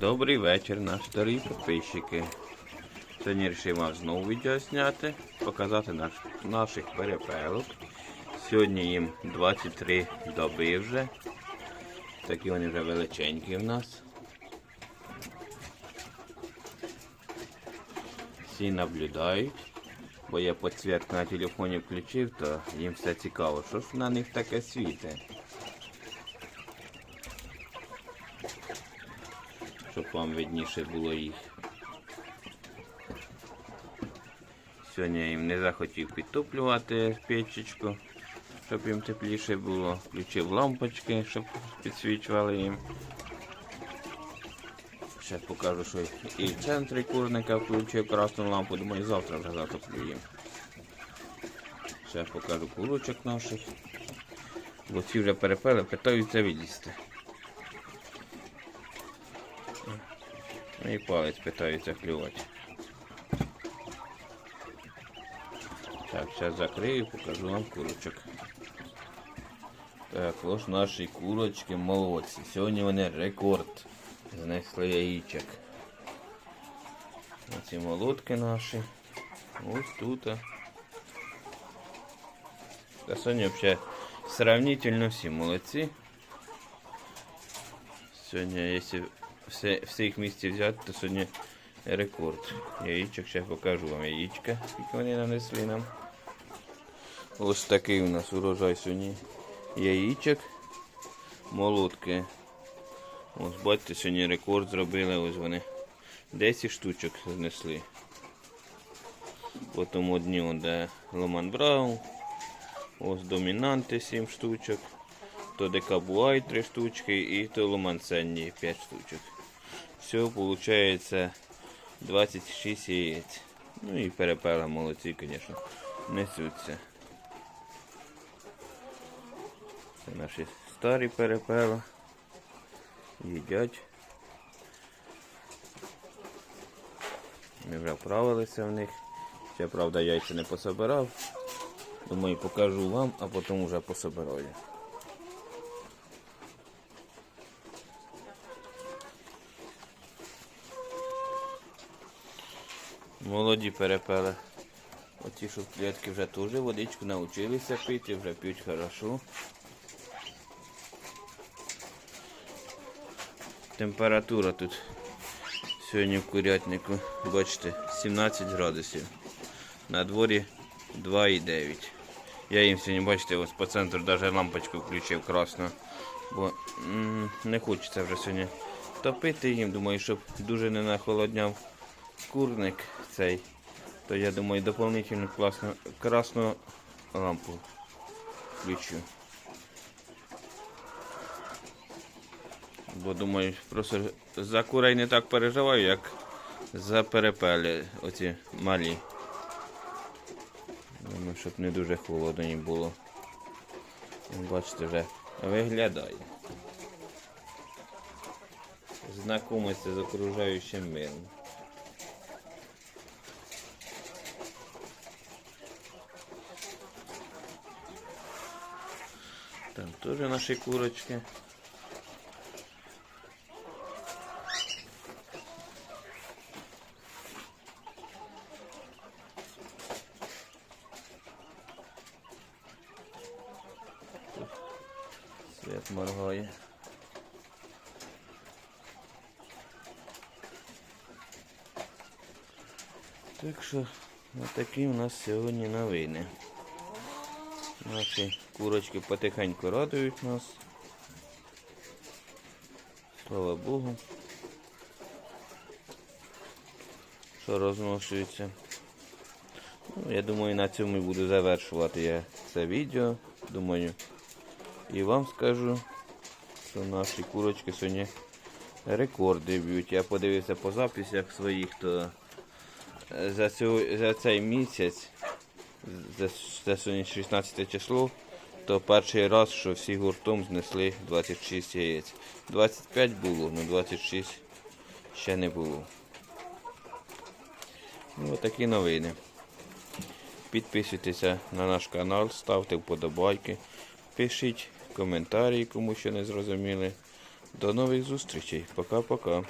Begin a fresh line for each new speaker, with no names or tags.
Добрий вечір, наші дорогі підписчики. Сьогодні вирішив знову відео зняти, показати наш, наших перепелок. Сьогодні їм 23 доби вже. Такі вони вже величенькі в нас. Всі наблюдають, бо я підсвітку на телефоні включив, то їм все цікаво, що ж на них таке світить. Щоб вам видніше було їх. Сьогодні я їм не захотів підтоплювати печечку, щоб їм тепліше було. Включив лампочки, щоб підсвічували їм. Зараз покажу, що і в центрі курника включив красну лампу, думаю, завтра вже затоплю їм. Зараз покажу курочок наших. Бо ці вже перепели, питаються відлізти. і палець питаються клювати. Так, зараз закрию, покажу вам курочок. Так, ось наші курочки молодці. Сьогодні вони рекорд. Знесли яїчок. Оці молотки наші. Ось тут. Та сьогодні взагалі сравнительно всі молодці. Сьогодні, якщо все, всіх місць взяти, то сьогодні рекорд. Яєчок, зараз покажу вам яєчка, які вони нанесли нам. Ось такий у нас урожай сьогодні яєчок. Молотки. Ось бачите, сьогодні рекорд зробили, ось вони 10 штучок знесли. Потім одні де Ломан Браун. Ось домінанти 7 штучок. То Декабуай 3 штучки і то Ломан Сенні 5 штучок. Всього виходить 26 яєць. Ну і перепела молодці, звісно, несуться. Це наші старі перепела. Їдять. Ми вже вправилися в них. Ще, правда, яйця не пособирав. Думаю, покажу вам, а потім вже пособираю. Молоді перепели. Оті, що в клітки вже теж водичку навчилися пити, вже п'ють хорошо. Температура тут сьогодні в курятнику, бачите, 17 градусів. На дворі 2,9. Я їм сьогодні, бачите, ось по центру навіть лампочку включив красну. Бо не хочеться вже сьогодні топити їм. Думаю, щоб дуже не нахолодняв курник цей, то я думаю дополнительно класно, красну лампу включу. Бо думаю, просто за курей не так переживаю, як за перепелі оці малі. Думаю, щоб не дуже холодно їм було. Бачите, вже виглядає. Знакомиться з окружаючим миром. Там тоже наши курочки. Свет моргає. Так що такі у нас сьогодні новини. Наші курочки потихеньку радують нас. Слава Богу. Що розношується. Ну, я думаю, на цьому і буду завершувати я це відео. Думаю, і вам скажу, що наші курочки сьогодні рекорди б'ють. Я подивився по записях своїх, то е, за, цю, за цей місяць це сьогодні 16 число, то перший раз, що всі гуртом знесли 26 яєць. 25 було, але 26 ще не було. Ну, такі новини. Підписуйтеся на наш канал, ставте вподобайки, пишіть коментарі, кому що не зрозуміли. До нових зустрічей. Пока-пока.